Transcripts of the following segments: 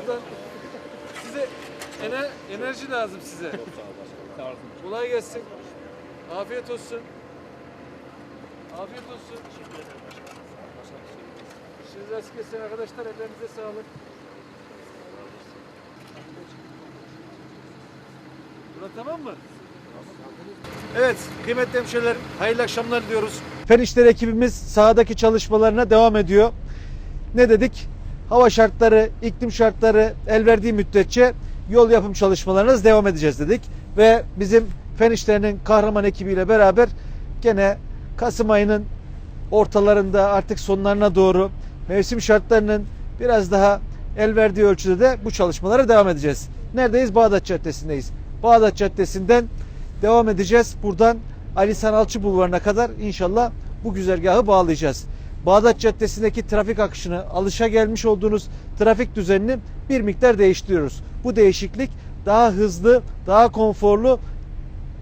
buradan size ener, enerji lazım size. Kolay gelsin. Afiyet olsun. Afiyet olsun. İşiniz rast gelsin arkadaşlar. Ellerinize sağlık. Burası tamam mı? Evet kıymetli hemşehriler hayırlı akşamlar diyoruz. Fen ekibimiz sahadaki çalışmalarına devam ediyor. Ne dedik? Hava şartları, iklim şartları el verdiği müddetçe yol yapım çalışmalarına devam edeceğiz dedik. Ve bizim Fen İşleri'nin kahraman ekibiyle beraber gene Kasım ayının ortalarında artık sonlarına doğru mevsim şartlarının biraz daha el verdiği ölçüde de bu çalışmalara devam edeceğiz. Neredeyiz? Bağdat Caddesi'ndeyiz. Bağdat Caddesi'nden devam edeceğiz. Buradan Ali Sanalçı Bulvarı'na kadar inşallah bu güzergahı bağlayacağız. Bağdat Caddesi'ndeki trafik akışını, alışa gelmiş olduğunuz trafik düzenini bir miktar değiştiriyoruz. Bu değişiklik daha hızlı, daha konforlu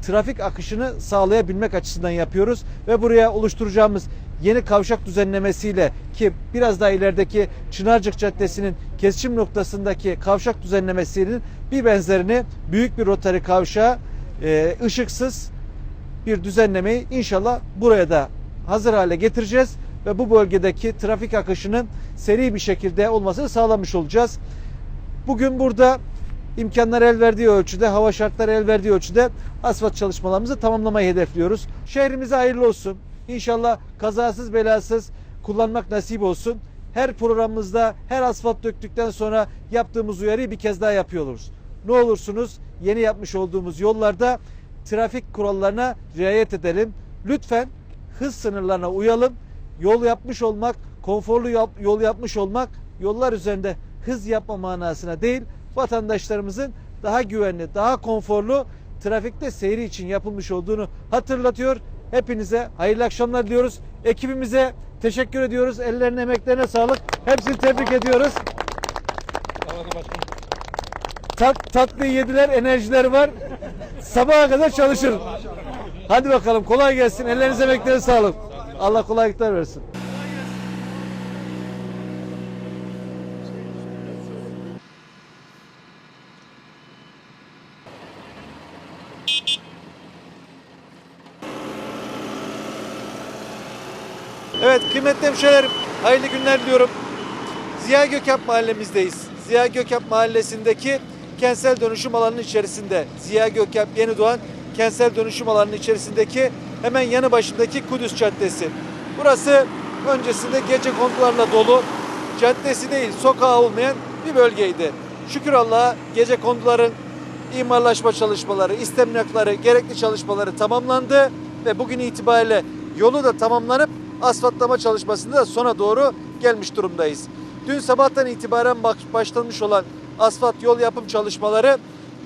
trafik akışını sağlayabilmek açısından yapıyoruz ve buraya oluşturacağımız yeni kavşak düzenlemesiyle ki biraz daha ilerideki Çınarcık Caddesi'nin kesişim noktasındaki kavşak düzenlemesinin bir benzerini büyük bir rotari kavşağı e, ışıksız bir düzenlemeyi inşallah buraya da hazır hale getireceğiz ve bu bölgedeki trafik akışının seri bir şekilde olmasını sağlamış olacağız. Bugün burada imkanlar el verdiği ölçüde, hava şartları el verdiği ölçüde asfalt çalışmalarımızı tamamlamayı hedefliyoruz. Şehrimize hayırlı olsun. İnşallah kazasız belasız kullanmak nasip olsun. Her programımızda her asfalt döktükten sonra yaptığımız uyarıyı bir kez daha yapıyoruz. Ne olursunuz yeni yapmış olduğumuz yollarda trafik kurallarına riayet edelim. Lütfen hız sınırlarına uyalım. Yol yapmış olmak, konforlu yol- yapmış olmak yollar üzerinde hız yapma manasına değil, vatandaşlarımızın daha güvenli, daha konforlu trafikte seyri için yapılmış olduğunu hatırlatıyor. Hepinize hayırlı akşamlar diliyoruz. Ekibimize teşekkür ediyoruz. Ellerine emeklerine sağlık. Hepsini tebrik ediyoruz. Tat, tatlı yediler, enerjileri var. Sabaha kadar çalışır. Hadi bakalım kolay gelsin. Ellerinize emeklerine sağlık. Allah kolaylıklar versin. Evet kıymetli hemşehrilerim hayırlı günler diliyorum. Ziya Gökalp mahallemizdeyiz. Ziya Gökalp mahallesindeki kentsel dönüşüm alanının içerisinde. Ziya Gökalp Yeni Doğan kentsel dönüşüm alanının içerisindeki hemen yanı başındaki Kudüs Caddesi. Burası öncesinde gece kondularla dolu caddesi değil sokağı olmayan bir bölgeydi. Şükür Allah'a gece konduların imarlaşma çalışmaları, istemlakları, gerekli çalışmaları tamamlandı ve bugün itibariyle yolu da tamamlanıp asfaltlama çalışmasında da sona doğru gelmiş durumdayız. Dün sabahtan itibaren başlanmış olan asfalt yol yapım çalışmaları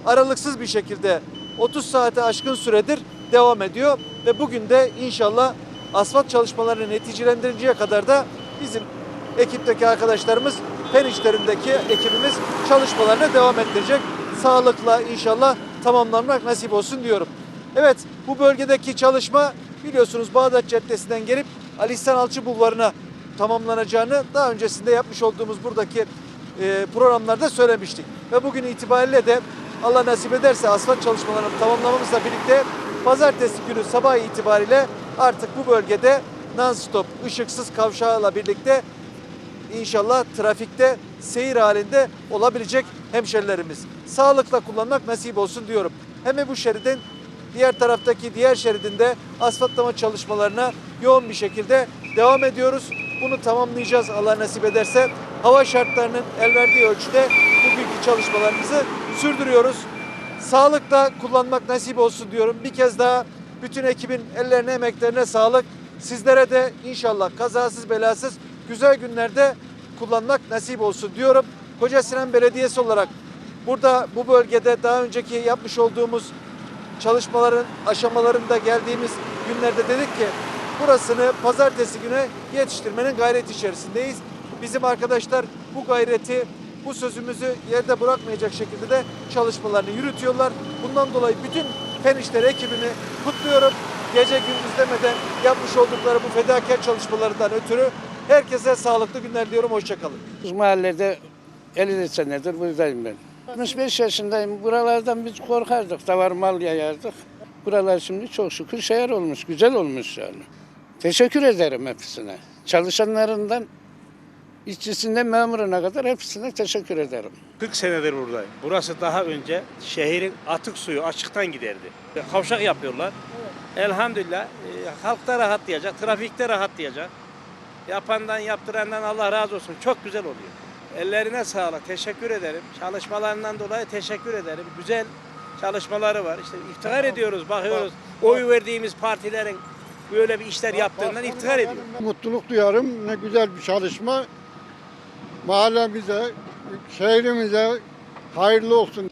aralıksız bir şekilde 30 saate aşkın süredir devam ediyor ve bugün de inşallah asfalt çalışmalarını neticelendirinceye kadar da bizim ekipteki arkadaşlarımız fen işlerindeki ekibimiz çalışmalarına devam ettirecek. Sağlıkla inşallah tamamlanmak nasip olsun diyorum. Evet bu bölgedeki çalışma biliyorsunuz Bağdat Caddesi'nden gelip Ali İhsan Alçı Bulvarı'na tamamlanacağını daha öncesinde yapmış olduğumuz buradaki e, programlarda söylemiştik. Ve bugün itibariyle de Allah nasip ederse asfalt çalışmalarını tamamlamamızla birlikte pazartesi günü sabah itibariyle artık bu bölgede non-stop ışıksız kavşağıyla birlikte inşallah trafikte seyir halinde olabilecek hemşerilerimiz. Sağlıkla kullanmak nasip olsun diyorum. Hem bu şeridin diğer taraftaki diğer şeridinde asfaltlama çalışmalarına yoğun bir şekilde devam ediyoruz. Bunu tamamlayacağız Allah nasip ederse. Hava şartlarının el verdiği ölçüde bugünkü çalışmalarımızı sürdürüyoruz. Sağlıkla kullanmak nasip olsun diyorum. Bir kez daha bütün ekibin ellerine emeklerine sağlık. Sizlere de inşallah kazasız belasız güzel günlerde kullanmak nasip olsun diyorum. Koca Sinan Belediyesi olarak burada bu bölgede daha önceki yapmış olduğumuz çalışmaların aşamalarında geldiğimiz günlerde dedik ki burasını pazartesi güne yetiştirmenin gayreti içerisindeyiz. Bizim arkadaşlar bu gayreti, bu sözümüzü yerde bırakmayacak şekilde de çalışmalarını yürütüyorlar. Bundan dolayı bütün fen işleri ekibini kutluyorum. Gece gündüz demeden yapmış oldukları bu fedakar çalışmalarından ötürü herkese sağlıklı günler diyorum. Hoşçakalın. Biz mahallede 50 senedir buradayım ben. 65 yaşındayım. Buralardan biz korkardık. Davar mal yayardık. Buralar şimdi çok şükür şehir olmuş. Güzel olmuş yani. Teşekkür ederim hepsine. Çalışanlarından işçisinden memuruna kadar hepsine teşekkür ederim. 40 senedir buradayım. Burası daha önce şehrin atık suyu açıktan giderdi. Kavşak yapıyorlar. Elhamdülillah e, halk da rahatlayacak, trafikte rahatlayacak. Yapandan yaptırandan Allah razı olsun. Çok güzel oluyor. Ellerine sağlık. Teşekkür ederim. Çalışmalarından dolayı teşekkür ederim. Güzel çalışmaları var. İşte iftihar ediyoruz, bakıyoruz. Oy verdiğimiz partilerin böyle bir işler yaptığından iftihar ediyoruz. Mutluluk duyarım. Ne güzel bir çalışma. Mahallemize, şehrimize hayırlı olsun.